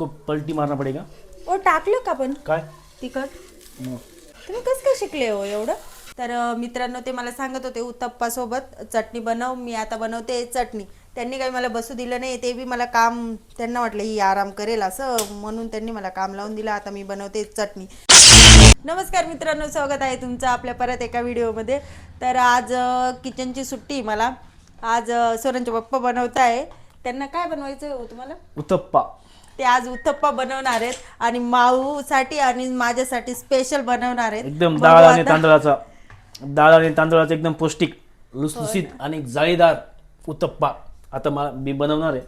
इसको पलटी मारना पडेगा। ओ टाकलं का पण? काय? तिखट? तुम्ही कसं काय शिकले हो एवढं? तर अं, मित्रांनो ते मला सांगत होते उत्तप्पा सोबत चटणी बनव मी आता बनवते चटणी. त्यांनी काही मला बसू दिलं नाही ते बी मला काम त्यांना वाटलं ही आराम करेल असं म्हणून त्यांनी मला काम लावून दिलं आता मी बनवते चटणी. नमस्कार मित्रांनो स्वागत आहे तुमचं आपल्या परत एका व्हिडिओमध्ये. तर आज अं, किचनची सुट्टी आहे मला. आज अं, पप्पा बनवत आहे त्यांना काय बनवायचं हो तुम्हाला? उत्तप्पा. ते आज उत्तप्पा बनवणार आहेत आणि माऊसाठी आणि माझ्यासाठी स्पेशल बनवणार आहेत. एकदम बघू डाळ आणि आता. तांदळाचा. डाळ आणि तांदळाचा एकदम पौष्टिक लुसलुसीत आणि जाळीदार उत्तप्पा आता मा- मी बनवणार आहे.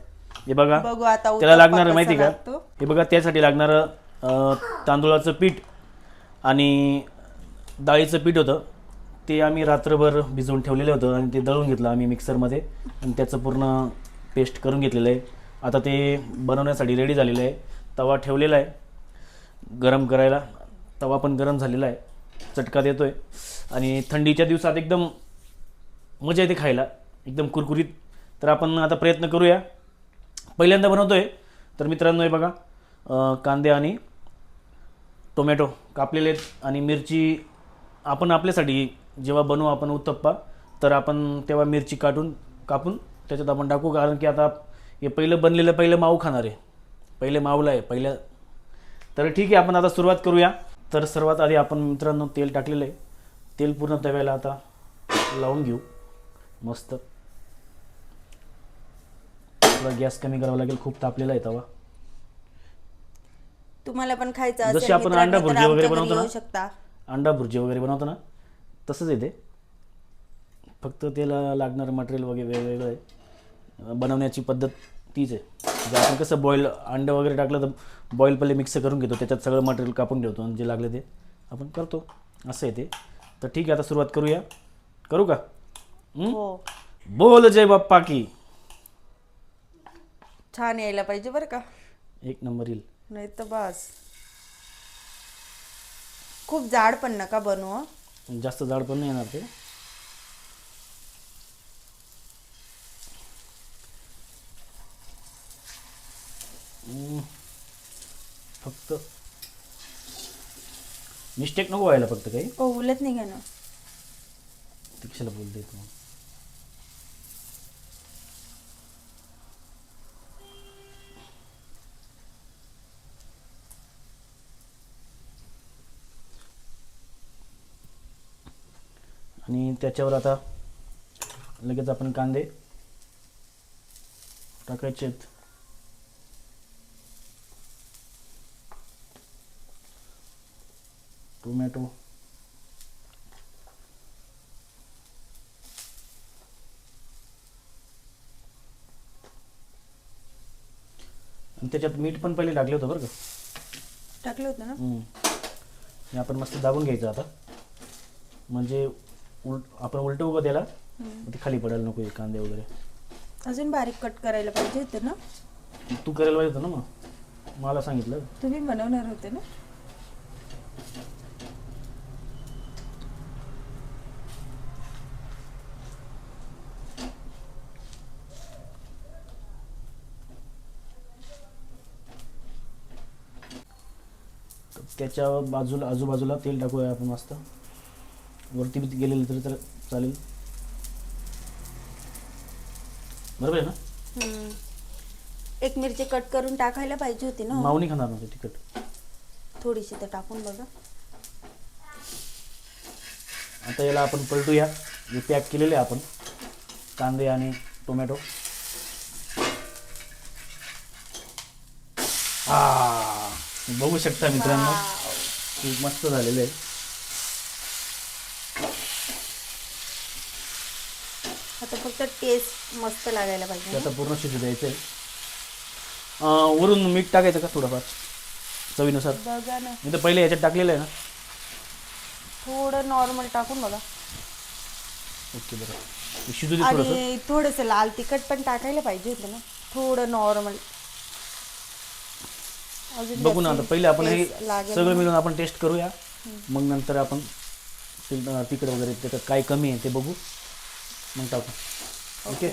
हे बघा बघू आता त्याला उत्तप्पा लागणार कसा माहिती का? लागतो. हे बघा त्यासाठी लागणारं अं, तांदूळाचं पीठ आणि डाळीचं पीठ होतं. ते आम्ही रात्रभर भिजवून ठेवलेलं होतं आणि ते दळून घेतलं आम्ही मिक्सरमध्ये आणि त्याचं पूर्ण पेस्ट करून घेतलेलं आहे. आता ते बनवण्यासाठी रेडी झालेलं आहे. तवा ठेवलेला आहे. गरम करायला. तवा पण गरम झालेला आहे. चटका देतो आहे आणि थंडीच्या दिवसात एकदम मजा येते खायला. एकदम कुरकुरीत. तर आपण आता प्रयत्न करूया. पहिल्यांदा बनवतो आहे तर मित्रांनो हे बघा. कांदे आणि टोमॅटो कापलेले आहेत. आणि मिरची आपण आपल्यासाठी जेव्हा बनवू आपण उत्तप्पा तर आपण तेव्हा मिरची काटून कापून त्याच्यात आपण टाकू. कारण की आता हे पहिलं बनलेलं पहिलं माऊ खाणार आहे. पहिले माऊला आहे पहिलं. तर ठीक आहे आपण आता सुरुवात करूया. तर सर्वात आधी आपण मित्रांनो तेल टाकलेलं आहे. तेल पूर्ण तव्याला आता लावून घेऊ. मस्त. थोडा गॅस कमी करावा लागेल खूप तापलेला आहे तवा. तुम्हाला पण खायचं जशी आपण अंडा भुर्जी वगैरे बनवतो ना? अंडा भुर्जी वगैरे बनवतो ना तसंच येते फक्त त्याला लागणारं मटेरियल वगैरे वेगवेगळं आहे. बनवण्याची पद्धत तीच आहे. म्हणजे आपण कसं बॉईल अंडं वगैरे टाकलं तर बॉईल पहिले मिक्स करून घेतो. त्याच्यात सगळं मटेरियल कापून ठेवतो आणि जे लागले ते आपण करतो. असं आहे ते. तर ठीक आहे आता सुरुवात करूया. करू का? हं? बोल जय बाप्पा की. छान यायला पाहिजे बरं का. एक नंबर येईल. नाही तर बस. खूप जाड पण नका बनवू हं. जास्त जाड पण नाही येणार ते. फक्त. मिस्टेक नको व्हायला फक्त काही. हो उलट नाही ना ते कशाला बोलते तू. आणि त्याच्यावर आता लगेच आपण कांदे टाकायचे आहेत टोमॅटो. आणि त्याच्यात मीठ पण पहिले टाकलं होतं बरं का? टाकलं होतं ना? हम्म. हे आपण मस्त दाबून घ्यायचं आता. म्हणजे उलट आपण उलट उभं त्याला मग ते खाली पडायला नको हे कांदे वगैरे. अजून बारीक कट करायला पाहिजे होते ना? तू करायला पाहिजे होतं ना मग? मला सांगितलं. तुम्ही बनवणार होते ना? त्याच्या बाजूला आजूबाजूला तेल टाकूया आपण मस्त. वरती बी गेलेलं तरी तर चालेल. बरोबर आहे ना? हम्म. एक मिरची कट करून टाकायला पाहिजे होती ना मावणी खाणार नव्हते तिखट. थोडीशी तर टाकून बघा. आता याला आपण पलटूया. जे पॅक केलेले आपण. कांदे आणि टोमॅटो. आ बघू शकता मित्रांनो. खूप मस्त झालेलं आहे. आता फक्त टेस्ट मस्त लागायला पाहिजे? आता पूर्ण शिजू द्यायचं आहे वरून मीठ टाकायचं का थोडंफार? चवीनुसार. बघा ना. मी तर पहिले याच्यात टाकलेलं आहे ना. थोडं नॉर्मल टाकून बघा. ओके बरं. शिजू दे थोडंसं आणि थोडस. लाल तिखट पण टाकायला पाहिजे होतं ना. थोडं नॉर्मल अजून बघू ना आता पहिले आपण हे taste लागेल सगळं. मिळून आपण टेस्ट करूया. मग नंतर आपण ति- तिखट वगैरे त्याच्यात काय कमी आहे ते बघू. मग टाकू. ओके.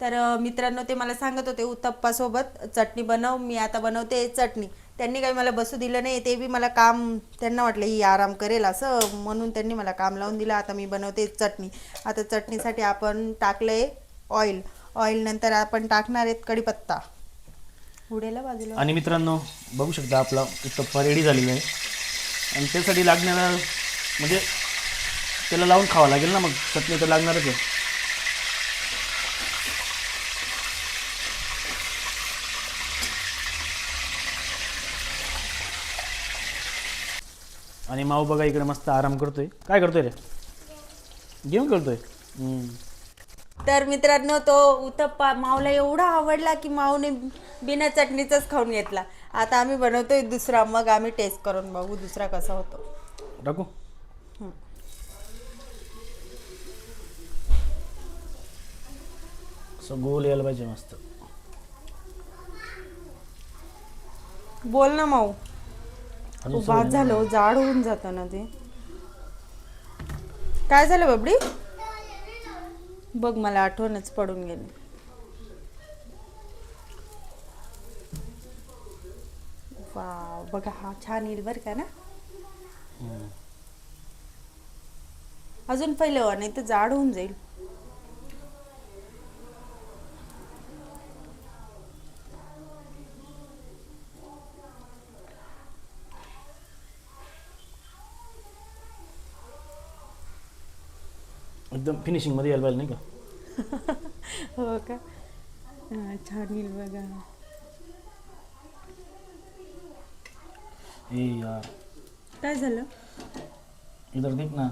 तर अ, मित्रांनो ते मला सांगत होते उत्तप्पा सोबत चटणी बनव मी आता बनवते चटणी. त्यांनी काही मला बसू दिलं नाही ते बी मला काम त्यांना वाटलं ही आराम करेल असं म्हणून त्यांनी मला काम लावून दिलं. आता मी बनवते चटणी. आता चटणीसाठी आपण टाकलंय ऑइल ऑइल नंतर आपण टाकणार आहेत कढीपत्ता. बाजूला. आणि मित्रांनो बघू शकता आपला उत्तप्पा रेडी झालेला आहे आणि त्यासाठी लागणारा म्हणजे त्याला लावून खावं लागेल ना मग? चटणी तर लागणारच आहे. आणि माऊ बघा इकडे मस्त आराम करतोय. काय करतोय रे? गेम खेळतोय. हम्म. तर मित्रांनो तो उत्तप्पा माऊला एवढा आवडला की माऊने बिना चटणीचाच खाऊन घेतला. आता आम्ही बनवतोय दुसरा मग आम्ही टेस्ट करून बघू दुसरा कसा होतो. टाकू गोल यायला पाहिजे मस्त. बोल ना माऊ. अजून बाद झालं जाड होऊन जातं ना ते. काय झालं बाबडी? बघ मला आठवणच पडून गेली. वाव बघा हा छान येईल बरं का ना. अजून पहिले नाही तर जाड होऊन जाईल. एकदम फिनिशिंगमध्ये यायला पाहिजे नाही का? हो का? छान येईल बघा. ए यार काय झालं? इधर देख ना.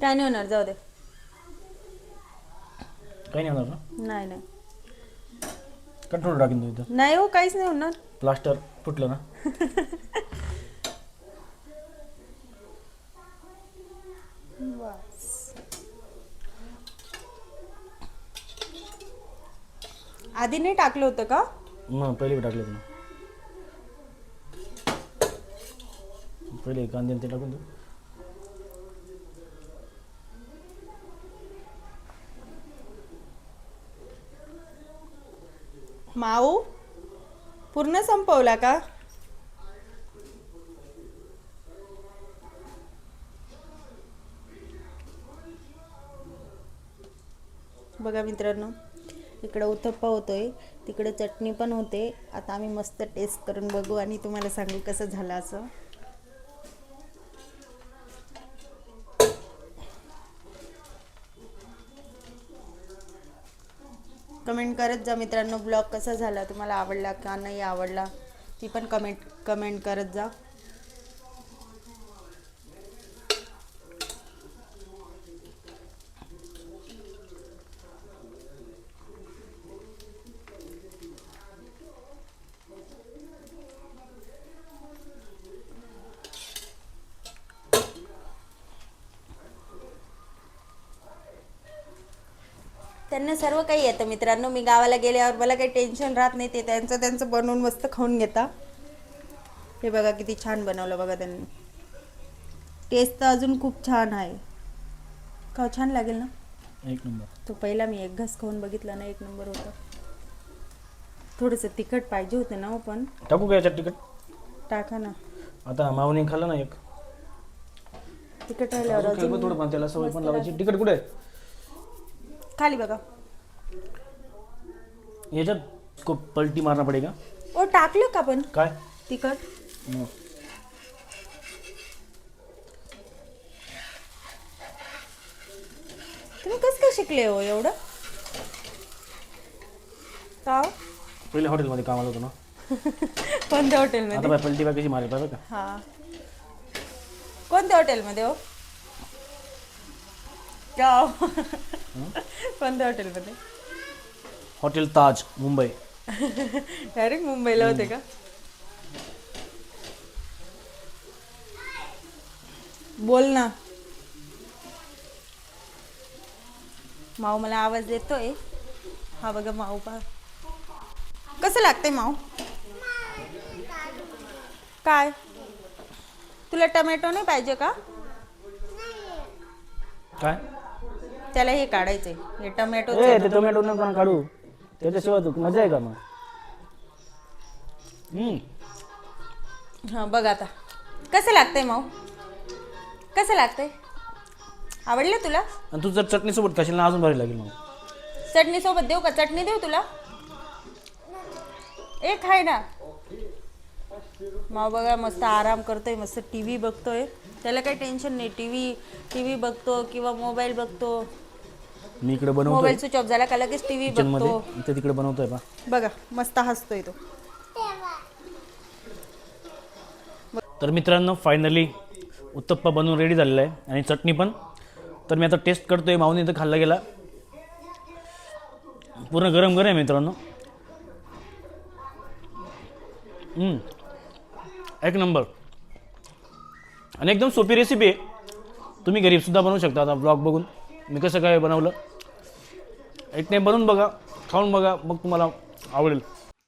काय नाही होणार जाऊ दे. काही नाही होणार ना? नाही नाही. कंट्रोल टाकीन तू इथं. नाही हो काहीच नाही होणार. प्लास्टर फुटलं ना? आधी नाही टाकलं होतं का? मग पहिले बी टाकलं ना. पहिले कांदे ते टाकून देऊ. माऊ पूर्ण संपवला का? बघा मित्रांनो इकडं उथप्पा होतोय तिकडे चटणी पण होते. आता आम्ही मस्त टेस्ट करून बघू आणि तुम्हाला सांगू कसं झालं असं. कमेंट करत जा मित्रांनो. ब्लॉग कसा झाला? तुम्हाला आवडला का नाही आवडला? ती पण कमेंट कमेंट करत जा. त्यांना सर्व काही येतं मित्रांनो. मी गावाला गेल्यावर मला काही टेन्शन राहत नाही ते त्यांचं त्यांचं बनवून मस्त खाऊन घेता. हे बघा किती छान बनवलं बघा त्यांनी. टेस्ट तर अजून खूप छान आहे. का छान लागेल ना? एक नंबर. तो पहिला मी एक घास खाऊन बघितला ना एक नंबर होता. थोडंसं तिखट पाहिजे होतं ना हो पण. टाकू का याच्यात तिकट टाका ना. आता माऊने खाल्लं ना एक. तिखट राहिल्यावर अजून खाईल बघ अजून थोडं पण त्याला सवय पण मस्त लावायची. तिकट कुठे? आहे खाली बघा. याच्यात इसको पलटी मारना पडेगा? ओ टाकलं का पण? काय? तिखट? मग. तुम्ही कसं काय शिकले हो एवढं? का हो? पहिले हॉटेलमध्ये कामाला होतो ना. कोणत्या हॉटेलमध्ये? आता बाय पलटी बाय कशी मारेल पाहिजे का? हा. कोणत्या हॉटेलमध्ये हो? का हो? कोणत्या हॉटेलमध्ये हॉटेल ताज मुंबई डायरेक्ट मुंबईला होते का? बोल ना. माऊ मला आवाज देतोय. हा बघा माऊ पा कसं लागतंय माऊ? काय? तुला टमॅटो नाही पाहिजे का? काय? त्याला हे काढायचंय. हे टमॅटो ए ते टोमॅटो नको ना काढू. त्याच्याशिवाय तू मजा आहे का मग? हम्म. हां बघ आता. कसं लागतंय माऊ? कसं लागतंय? आवडलं तुला? आणि तू जर चटणीसोबत खाशील ना अजून भारी लागेल मग. चटणी सोबत देऊ का? चटणी देऊ तुला? ए खाय ना. माव बघा मस्त आराम करतोय मस्त टी व्ही बघतोय. त्याला काही टेन्शन नाही. टी व्ही टी व्ही बघतो किंवा मोबाईल बघतो. मी इकडे मोबाईल स्विच ऑफ झाला का लगेच टी व्ही किचनमध्ये. बघतो. ते तिकडे बनवतोय पा बघा मस्त हसतोय तो. तर मित्रांनो फायनली उत्तप्पा बनवून रेडी झालेला आहे आणि चटणी पण. तर मी आता टेस्ट करतोय माऊनी तर खाल्ला गेला. पूर्ण गरम गरम आहे मित्रांनो. हम्म. एक नंबर. आणि एकदम सोपी रेसिपी आहे. तुम्ही घरी सुद्धा बनवू शकता. आता ब्लॉग बघून मी कसं काय बनवलं. एक टाइम बनवून बघा खाऊन बघा मग तुम्हाला आवडेल.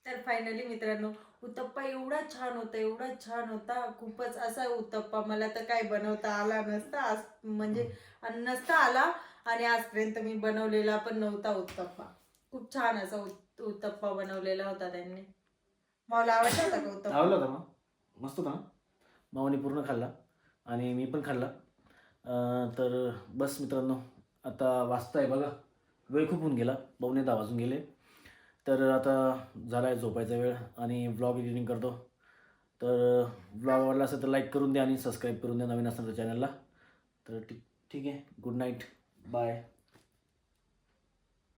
तर फायनली मित्रांनो उत्तप्पा एवढा छान होता एवढा छान होता. खूपच असा उत्तप्पा मला तर काय बनवता आला नसता. आज म्हणजे नसता आला आणि आजपर्यंत मी बनवलेला पण नव्हता उत्तप्पा. खूप छान असा उत- उत्तप्पा बनवलेला होता त्यांनी. मला आवडला होता का उत्तप्पा? आवडला होता मग मस्त होता ना मामाने पूर्ण खाल्ला आणि मी पण खाल्ला. अं, तर बस मित्रांनो आता वाजता आहे बघा. वेळ खूप होऊन गेला. पावणे दहा वाजून गेले. तर आता झाला आहे झोपायचा वेळ आणि व्लॉग एडिटिंग करतो. तर व्लॉग आवडला असेल तर लाईक करून द्या आणि सबस्क्राईब करून द्या नवीन असणार चॅनलला तर ठीक ठीक आहे. Good night bye